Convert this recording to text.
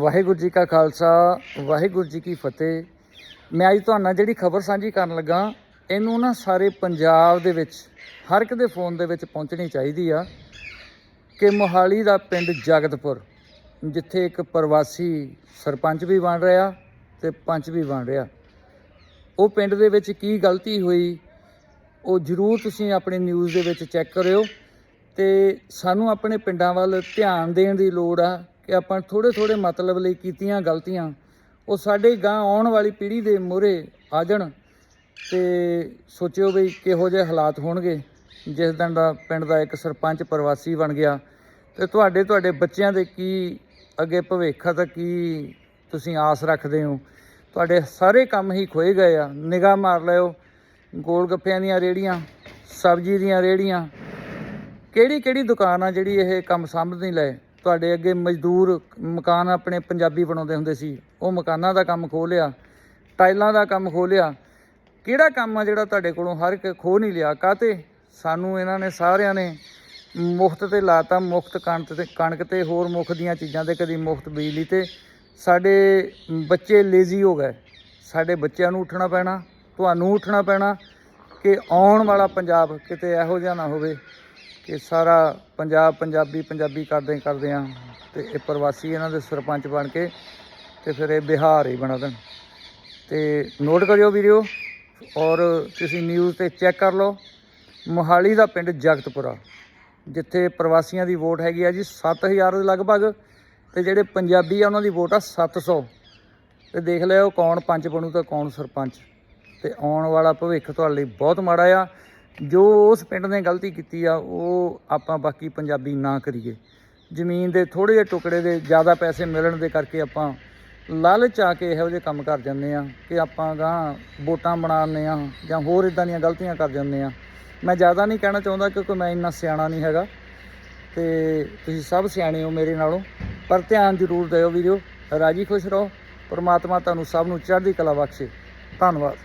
ਵਾਹਿਗੁਰੂ ਜੀ ਕਾ ਖਾਲਸਾ, ਵਾਹਿਗੁਰੂ ਜੀ ਕੀ ਫਤਿਹ। ਮੈਂ ਅੱਜ ਤੁਹਾਨੂੰ ਜਿਹੜੀ ਖਬਰ ਸਾਂਝੀ ਕਰਨ ਲੱਗਾ, ਇਹਨੂੰ ਨਾ ਸਾਰੇ ਪੰਜਾਬ ਦੇ ਵਿੱਚ, ਹਰ ਇੱਕ ਦੇ ਫੋਨ ਦੇ ਵਿੱਚ ਪਹੁੰਚਣੀ ਚਾਹੀਦੀ ਆ ਕਿ ਮੋਹਾਲੀ ਦਾ ਪਿੰਡ ਜਗਤਪੁਰ, ਜਿੱਥੇ ਇੱਕ ਪ੍ਰਵਾਸੀ ਸਰਪੰਚ ਵੀ ਬਣ ਰਿਹਾ ਤੇ ਪੰਚ ਵੀ ਬਣ ਰਿਹਾ। ਉਹ ਪਿੰਡ ਦੇ ਵਿੱਚ ਕੀ ਗਲਤੀ ਹੋਈ, ਉਹ ਜ਼ਰੂਰ ਤੁਸੀਂ ਆਪਣੇ ਨਿਊਜ਼ ਦੇ ਵਿੱਚ ਚੈੱਕ ਕਰਿਓ ਤੇ ਸਾਨੂੰ ਆਪਣੇ ਪਿੰਡਾਂ ਵੱਲ ਧਿਆਨ ਦੇਣ ਦੀ ਲੋੜ ਆ। ਕਿ ਆਪਾਂ ਥੋੜੇ ਥੋੜੇ ਮਤਲਬ ਲਈ ਕੀਤੀਆਂ ਗਲਤੀਆਂ, ਉਹ ਸਾਡੇ ਗਾਂ ਆਉਣ ਵਾਲੀ ਪੀੜ੍ਹੀ ਦੇ ਮੂਹਰੇ ਆ ਜਾਣ ਤੇ ਸੋਚਿਓ ਵੀ ਕਿਹੋ ਜਿਹੇ ਹਾਲਾਤ ਹੋਣਗੇ। ਜਿਸ ਦਿਨ ਦਾ ਪਿੰਡ ਦਾ ਇੱਕ ਸਰਪੰਚ ਪ੍ਰਵਾਸੀ ਬਣ ਗਿਆ, ਤੇ ਤੁਹਾਡੇ ਤੁਹਾਡੇ ਬੱਚਿਆਂ ਦੇ ਕੀ ਅੱਗੇ ਭਵਿੱਖ ਦਾ ਕੀ ਤੁਸੀਂ ਆਸ ਰੱਖਦੇ ਹੋ? ਤੁਹਾਡੇ ਸਾਰੇ ਕੰਮ ਹੀ ਖੋਏ ਗਏ ਆ। ਨਿਗਾਹ ਮਾਰ ਲਿਓ। ਗੋਲ ਗੱਪਿਆਂ ਦੀਆਂ ਰੇੜੀਆਂ ਸਬਜ਼ੀ ਦੀਆਂ ਰੇੜੀਆਂ ਕਿਹੜੀ ਕਿਹੜੀ ਦੁਕਾਨ ਆ ਜਿਹੜੀ ਇਹ ਕੰਮ ਸੰਭ ਨਹੀਂ ਲਏ ਤੁਹਾਡੇ ਅੱਗੇ ਮਜ਼ਦੂਰ ਮਕਾਨ ਆਪਣੇ ਪੰਜਾਬੀ ਬਣਾਉਂਦੇ ਹੁੰਦੇ ਸੀ। ਉਹ ਮਕਾਨਾਂ ਦਾ ਕੰਮ ਖੋਹ ਲਿਆ ਟਾਈਲਾਂ ਦਾ ਕੰਮ ਖੋਹ ਲਿਆ ਕਿਹੜਾ ਕੰਮ ਆ ਜਿਹੜਾ ਤੁਹਾਡੇ ਕੋਲੋਂ ਹਰ ਇੱਕ ਖੋਹ ਨਹੀਂ ਲਿਆ? ਕਾਤੇ ਸਾਨੂੰ ਇਹਨਾਂ ਨੇ ਸਾਰਿਆਂ ਨੇ ਮੁਫਤ ਤੇ ਲਾਤਾ, ਮੁਫਤ ਕਣਕ ਤੇ ਕਣਕ ਤੇ ਹੋਰ ਮੁੱਖ ਦੀਆਂ ਚੀਜ਼ਾਂ ਤੇ ਕਦੀ ਮੁਫਤ ਬਿਜਲੀ ਤੇ। ਸਾਡੇ ਬੱਚੇ ਲੇਜ਼ੀ ਹੋ ਗਏ। ਸਾਡੇ ਬੱਚਿਆਂ ਨੂੰ ਉੱਠਣਾ ਪੈਣਾ, ਤੁਹਾਨੂੰ ਉੱਠਣਾ ਪੈਣਾ। ਕਿ ਆਉਣ ਵਾਲਾ ਪੰਜਾਬ ਕਿਤੇ ਇਹੋ ਜਿਹਾ ਨਾ ਹੋਵੇ ਕਿ ਸਾਰਾ ਪੰਜਾਬ ਪੰਜਾਬੀ ਪੰਜਾਬੀ ਕਰਦੇ ਕਰਦੇ ਆ ਤੇ ਇਹ ਪ੍ਰਵਾਸੀ ਇਹਨਾਂ ਦੇ ਸਰਪੰਚ ਬਣ ਕੇ ਤੇ ਫਿਰ ਇਹ ਬਿਹਾਰ ਹੀ ਬਣਾ ਦੇਣ। ਤੇ ਨੋਟ ਕਰਿਓ ਵੀਡੀਓ ਔਰ ਤੁਸੀਂ ਨਿਊਜ਼ ਤੇ ਚੈੱਕ ਕਰ ਲਓ। ਮੋਹਾਲੀ ਦਾ ਪਿੰਡ ਜਗਤਪੁਰਾ, ਜਿੱਥੇ ਪ੍ਰਵਾਸੀਆਂ ਦੀ ਵੋਟ ਹੈਗੀ ਆ ਜੀ 7000 ਦੇ ਲਗਭਗ ਤੇ ਜਿਹੜੇ ਪੰਜਾਬੀ ਆ ਉਹਨਾਂ ਦੀ ਵੋਟ ਆ 700 ਤੇ ਦੇਖ ਲਿਓ ਕੌਣ ਪੰਚ ਬਣੂ ਤੇ ਕੌਣ ਸਰਪੰਚ। ਤੇ ਆਉਣ ਵਾਲਾ ਭਵਿੱਖ ਤੁਹਾਡੇ ਲਈ ਬਹੁਤ ਮਾੜਾ ਆ। ਜੋ ਉਸ ਪਿੰਡ ਨੇ ਗਲਤੀ ਕੀਤੀ ਆ, ਉਹ ਆਪਾਂ ਬਾਕੀ ਪੰਜਾਬੀ ਨਾ ਕਰੀਏ। ਜ਼ਮੀਨ ਦੇ ਥੋੜੇ ਜਿਹੇ ਟੁਕੜੇ ਦੇ ਜ਼ਿਆਦਾ ਪੈਸੇ ਮਿਲਣ ਦੇ ਕਰਕੇ ਆਪਾਂ ਲਾਲਚ ਆ ਕੇ ਇਹੋ ਜਿਹੇ ਕੰਮ ਕਰ ਜਾਂਦੇ ਆ ਕਿ ਆਪਾਂ ਗਾਂ ਵੋਟਾਂ ਬਣਾਉਂਦੇ ਆ ਜਾਂ ਹੋਰ ਇਦਾਂ ਦੀਆਂ ਗਲਤੀਆਂ ਕਰ ਜਾਂਦੇ ਆ। ਮੈਂ ਜ਼ਿਆਦਾ ਨਹੀਂ ਕਹਿਣਾ ਚਾਹੁੰਦਾ ਕਿਉਂਕਿ ਮੈਂ ਇੰਨਾ ਸਿਆਣਾ ਨਹੀਂ ਹੈਗਾ ਤੇ ਤੁਸੀਂ ਸਭ ਸਿਆਣੇ ਹੋ ਮੇਰੇ ਨਾਲੋਂ। ਪਰ ਧਿਆਨ ਜ਼ਰੂਰ ਦਿਓ ਵੀਡੀਓ ਰਾਜੀ ਖੁਸ਼ ਰਹੋ। ਪਰਮਾਤਮਾ ਤੁਹਾਨੂੰ ਸਭ ਨੂੰ ਚੜ੍ਹਦੀ ਕਲਾ ਬਖਸ਼ੇ। ਧੰਨਵਾਦ।